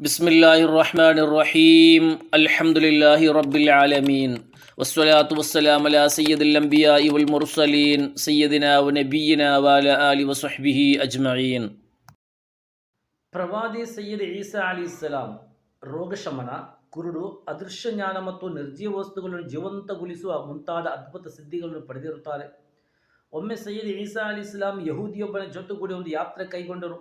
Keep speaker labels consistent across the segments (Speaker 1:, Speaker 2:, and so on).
Speaker 1: بسم الله الرحمن الرحيم الحمد لله رب العالمين والصلاة والسلام على سيد الأنبياء والمرسلين سيدنا ونبينا وعلى آله وصحبه أجمعين പ്രവാദി സയ്യിദ് ഈസ അലി ഇസ്ലാം രോഗശമന ಕುರುಡು ಅದೃಶ್ಯ ಜ್ಞಾನ ಮತ್ತು ನಿರ್ಜೀವ ವಸ್ತುಗಳನ್ನು ಜೀವಂತಗೊಳಿಸುವ ಮುಂತಾದ ಅದ್ಭುತ ಸಿದ್ಧಿಗಳನ್ನು ಪಡೆದಿರುತ್ತಾರೆ. ಒಮ್ಮೆ ಸೈಯದ್ ಈಸಾ ಅಲಿ ಇಸ್ಲಾಂ ಯಹೂದಿಯೊಬ್ಬನ ಜೊತೆಗೂಡಿ ಒಂದು ಯಾತ್ರೆ ಕೈಗೊಂಡರು.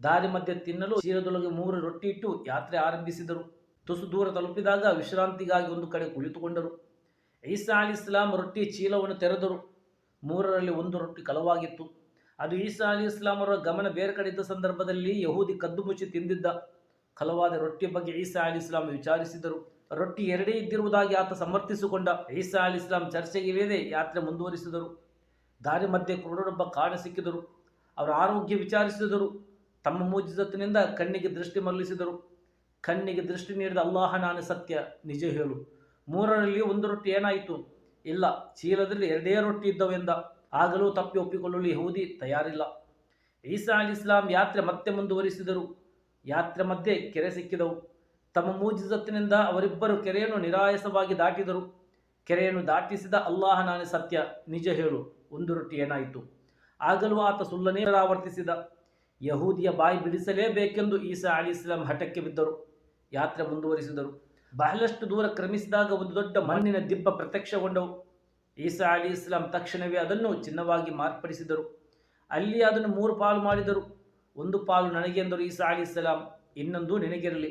Speaker 1: ದಾರಿ ಮಧ್ಯೆ ತಿನ್ನಲು ಚೀಲದೊಳಗೆ ಮೂರು ರೊಟ್ಟಿ ಇಟ್ಟು ಯಾತ್ರೆ ಆರಂಭಿಸಿದರು. ತುಸು ದೂರ ತಲುಪಿದಾಗ ವಿಶ್ರಾಂತಿಗಾಗಿ ಒಂದು ಕಡೆ ಕುಳಿತುಕೊಂಡರು. ಈಸಾ ಅಲಿ ಇಸ್ಲಾಂ ರೊಟ್ಟಿ ಚೀಲವನ್ನು ತೆರೆದರು. ಮೂರರಲ್ಲಿ ಒಂದು ರೊಟ್ಟಿ ಕಲವಾಗಿತ್ತು. ಅದು ಈಸಾ ಅಲಿ ಇಸ್ಲಾಂ ಅವರ ಗಮನ ಬೇರೆ ಕಡೆ ಇದ್ದ ಸಂದರ್ಭದಲ್ಲಿ ಯಹೂದಿ ಕದ್ದು ಮುಚ್ಚಿ ತಿಂದಿದ್ದ. ಕಲವಾದ ರೊಟ್ಟಿ ಬಗ್ಗೆ ಈಸಾ ಅಲಿ ಇಸ್ಲಾಂ ವಿಚಾರಿಸಿದರು. ರೊಟ್ಟಿ ಎರಡೇ ಇದ್ದಿರುವುದಾಗಿ ಆತ ಸಮರ್ಥಿಸಿಕೊಂಡ ಈಸಾ ಅಲಿ ಇಸ್ಲಾಂ ಚರ್ಚೆಗೆ ವೇದೆ ಯಾತ್ರೆ ಮುಂದುವರಿಸಿದರು. ದಾರಿ ಮಧ್ಯೆ ಕುರುಡರೊಬ್ಬ ಕಾಣ ಸಿಕ್ಕಿದರು. ಅವರ ಆರೋಗ್ಯ ವಿಚಾರಿಸಿದರು. ತಮ್ಮ ಮೂಜಿದತ್ತಿನಿಂದ ಕಣ್ಣಿಗೆ ದೃಷ್ಟಿ ಮರಳಿಸಿದರು. ಕಣ್ಣಿಗೆ ದೃಷ್ಟಿ ನೀಡಿದ ಅಲ್ಲಾಹ ನಾನು ಸತ್ಯ, ನಿಜ ಹೇಳು. ಮೂರರಲ್ಲಿ ಒಂದು ರೊಟ್ಟಿ ಏನಾಯಿತು? ಇಲ್ಲ, ಚೀಲದಲ್ಲಿ ಎರಡೇ ರೊಟ್ಟಿ ಇದ್ದವೆಂದ ಆಗಲೂ ತಪ್ಪಿ ಒಪ್ಪಿಕೊಳ್ಳಲು ಯಹೂದಿ ತಯಾರಿಲ್ಲ. ಈಸಾ ಅಲಿ ಇಸ್ಲಾಂ ಯಾತ್ರೆ ಮತ್ತೆ ಮುಂದುವರಿಸಿದರು. ಯಾತ್ರೆ ಮಧ್ಯೆ ಕೆರೆ ಸಿಕ್ಕಿದವು. ತಮ್ಮ ಮೂಜಿಸತ್ತಿನಿಂದ ಅವರಿಬ್ಬರು ಕೆರೆಯನ್ನು ನಿರಾಯಸವಾಗಿ ದಾಟಿದರು. ಕೆರೆಯನ್ನು ದಾಟಿಸಿದ ಅಲ್ಲಾಹ ನಾನೇ ಸತ್ಯ, ನಿಜ ಹೇಳು, ಒಂದು ರೊಟ್ಟಿ ಏನಾಯಿತು? ಆಗಲೂ ಆತ ಸುಳ್ಳನೇ ಪುನರಾವರ್ತಿಸಿದ ಯಹೂದಿಯ ಬಾಯಿ ಬಿಡಿಸಲೇಬೇಕೆಂದು ಈಸಾ ಅಲಿ ಇಸ್ಲಾಂ ಹಠಕ್ಕೆ ಬಿದ್ದರು. ಯಾತ್ರೆ ಮುಂದುವರಿಸಿದರು. ಬಹಳಷ್ಟು ದೂರ ಕ್ರಮಿಸಿದಾಗ ಒಂದು ದೊಡ್ಡ ಮಣ್ಣಿನ ದಿಬ್ಬ ಪ್ರತ್ಯಕ್ಷಗೊಂಡವು. ಈಸಾ ಅಲಿ ಇಸ್ಲಾಂ ತಕ್ಷಣವೇ ಅದನ್ನು ಚಿನ್ನವಾಗಿ ಮಾರ್ಪಡಿಸಿದರು. ಅಲ್ಲಿ ಅದನ್ನು ಮೂರು ಪಾಲು ಮಾಡಿದರು. ಒಂದು ಪಾಲು ನನಗೆ ಎಂದರು ಈಸಾ ಅಲಿ ಇಸ್ಲಾಂ ಇನ್ನೊಂದು ನಿನಗಿರಲಿ.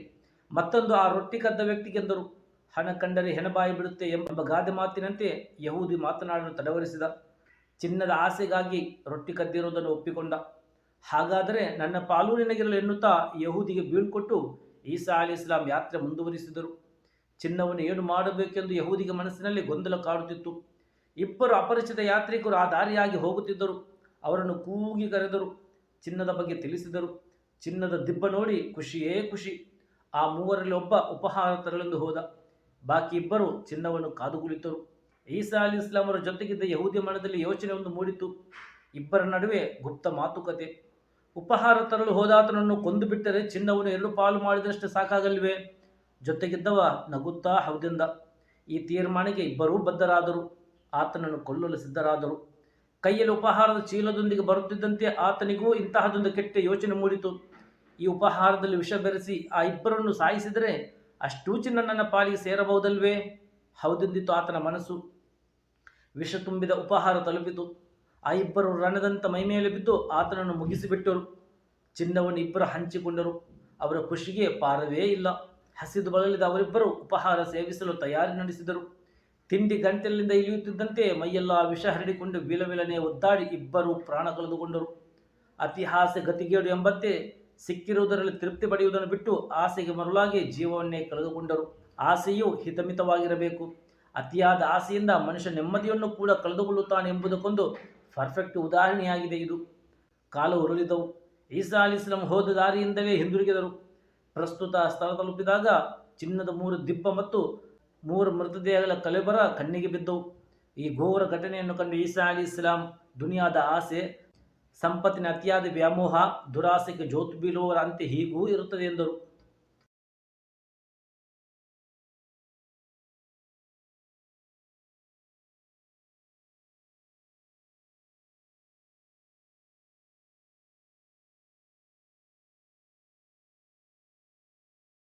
Speaker 1: ಮತ್ತೊಂದು ಆ ರೊಟ್ಟಿ ಕದ್ದ ವ್ಯಕ್ತಿಗೆಂದರು, ಹಣ ಕಂಡರೆ ಹೆಣಬಾಯಿ ಬಿಡುತ್ತೆ ಎಂಬ ಗಾದೆ ಮಾತಿನಂತೆ ಯಹೂದಿ ಮಾತನಾಡಲು ತಡವರಿಸಿದ. ಚಿನ್ನದ ಆಸೆಗಾಗಿ ರೊಟ್ಟಿ ಕದ್ದಿರುವುದನ್ನು ಒಪ್ಪಿಕೊಂಡ. ಹಾಗಾದರೆ ನನ್ನ ಪಾಲು ನಿನಗಿರಲು ಎನ್ನುತ್ತಾ ಯಹೂದಿಗೆ ಬೀಳ್ಕೊಟ್ಟು ಈಸಾ ಅಲಿ ಇಸ್ಲಾಂ ಯಾತ್ರೆ ಮುಂದುವರಿಸಿದರು. ಚಿನ್ನವನ್ನು ಏನು ಮಾಡಬೇಕೆಂದು ಯಹೂದಿಗೆ ಮನಸ್ಸಿನಲ್ಲಿ ಗೊಂದಲ ಕಾಡುತ್ತಿತ್ತು. ಇಬ್ಬರು ಅಪರಿಚಿತ ಯಾತ್ರಿಕರು ಆ ದಾರಿಯಾಗಿ ಹೋಗುತ್ತಿದ್ದರು. ಅವರನ್ನು ಕೂಗಿ ಕರೆದರು. ಚಿನ್ನದ ಬಗ್ಗೆ ತಿಳಿಸಿದರು. ಚಿನ್ನದ ದಿಬ್ಬ ನೋಡಿ ಖುಷಿಯೇ ಖುಷಿ. ಆ ಮೂವರಲ್ಲಿ ಒಬ್ಬ ಉಪಹಾರ ತರಲೆಂದು ಹೋದ. ಬಾಕಿ ಇಬ್ಬರು ಚಿನ್ನವನ್ನು ಕಾದುಗುಳಿತರು ಈಸಾ ಅಲಿ ಇಸ್ಲಾಮರ ಜೊತೆಗಿದ್ದ ಯಹೂದಿ ಮನದಲ್ಲಿ ಯೋಚನೆ ಒಂದು ಮೂಡಿತು ಇಬ್ಬರ ನಡುವೆ ಗುಪ್ತ ಮಾತುಕತೆ. ಉಪಹಾರ ತರಲು ಹೋದಾತನನ್ನು ಕೊಂದು ಬಿಟ್ಟರೆ ಚಿನ್ನವನ್ನು ಎರಡು ಪಾಲು ಮಾಡಿದಷ್ಟು ಸಾಕಾಗಲ್ವೇ. ಜೊತೆಗಿದ್ದವ ನಗುತ್ತಾ ಹೌದೆಂದ. ಈ ತೀರ್ಮಾನಕ್ಕೆ ಇಬ್ಬರೂ ಬದ್ಧರಾದರು. ಆತನನ್ನು ಕೊಲ್ಲಲು ಸಿದ್ಧರಾದರು. ಕೈಯಲ್ಲಿ ಉಪಹಾರದ ಚೀಲದೊಂದಿಗೆ ಬರುತ್ತಿದ್ದಂತೆ ಆತನಿಗೂ ಇಂತಹದೊಂದು ಕೆಟ್ಟ ಯೋಚನೆ ಮೂಡಿತು. ಈ ಉಪಹಾರದಲ್ಲಿ ವಿಷ ಬೆರೆಸಿ ಆ ಇಬ್ಬರನ್ನು ಸಾಯಿಸಿದರೆ ಅಷ್ಟೂ ಚಿನ್ನ ನನ್ನ ಪಾಲಿಗೆ ಸೇರಬಹುದಲ್ವೇ? ಹೌದೆಂದಿತ್ತು ಆತನ ಮನಸ್ಸು. ವಿಷ ತುಂಬಿದ ಉಪಹಾರ ತಲುಪಿತು. ಆ ಇಬ್ಬರು ರಣದಂತ ಮೈಮೇಲೆ ಬಿದ್ದು ಆತನನ್ನು ಮುಗಿಸಿಬಿಟ್ಟರು. ಚಿನ್ನವನ್ನು ಇಬ್ಬರು ಹಂಚಿಕೊಂಡರು. ಅವರ ಖುಷಿಗೆ ಪಾರವೇ ಇಲ್ಲ. ಹಸಿದು ಬಳಲಿದ ಅವರಿಬ್ಬರು ಉಪಹಾರ ಸೇವಿಸಲು ತಯಾರಿ ನಡೆಸಿದರು. ತಿಂಡಿ ಗಂಟಲಿನಿಂದ ಇಳಿಯುತ್ತಿದ್ದಂತೆ ಮೈಯೆಲ್ಲ ವಿಷ ಹರಡಿಕೊಂಡು ವಿಲವಿಲನೆ ಒದ್ದಾಡಿ ಇಬ್ಬರು ಪ್ರಾಣ ಕಳೆದುಕೊಂಡರು. ಅತಿಹಾಸ ಗತಿಗೇಡು ಎಂಬಂತೆ ಸಿಕ್ಕಿರುವುದರಲ್ಲಿ ತೃಪ್ತಿ ಪಡೆಯುವುದನ್ನು ಬಿಟ್ಟು ಆಸೆಗೆ ಮರುಳಾಗಿ ಜೀವವನ್ನೇ ಕಳೆದುಕೊಂಡರು. ಆಸೆಯು ಹಿತಮಿತವಾಗಿರಬೇಕು. ಅತಿಯಾದ ಆಸೆಯಿಂದ ಮನುಷ್ಯ ನೆಮ್ಮದಿಯನ್ನು ಕೂಡ ಕಳೆದುಕೊಳ್ಳುತ್ತಾನೆ ಎಂಬುದಕ್ಕೊಂದು ಪರ್ಫೆಕ್ಟ್ ಉದಾಹರಣೆಯಾಗಿದೆ ಇದು. ಕಾಲ ಉರುಳಿದವು. ಈಸಾ ಅಲಿ ಇಸ್ಲಾಂ ಹೋದ ದಾರಿಯಿಂದಲೇ ಹಿಂದಿರುಗಿದರು. ಪ್ರಸ್ತುತ ಸ್ಥಳ ತಲುಪಿದಾಗ ಚಿನ್ನದ ಮೂರು ದಿಬ್ಬ ಮತ್ತು ಮೂರು ಮೃತದೇಹಗಳ ಕಲೆಬರ ಕಣ್ಣಿಗೆ ಬಿದ್ದವು. ಈ ಘೋರ ಘಟನೆಯನ್ನು ಕಂಡು ಈಸಾ ಅಲಿ ಇಸ್ಲಾಂ ದುನಿಯಾದ ಆಸೆ, ಸಂಪತ್ತಿನ ಅತಿಯಾದ ವ್ಯಾಮೋಹ, ದುರಾಸೆಗೆ ಜೋತು ಬೀಳುವವರ ಅಂತೆ ಹೀಗೂ ಇರುತ್ತದೆ ಎಂದರು.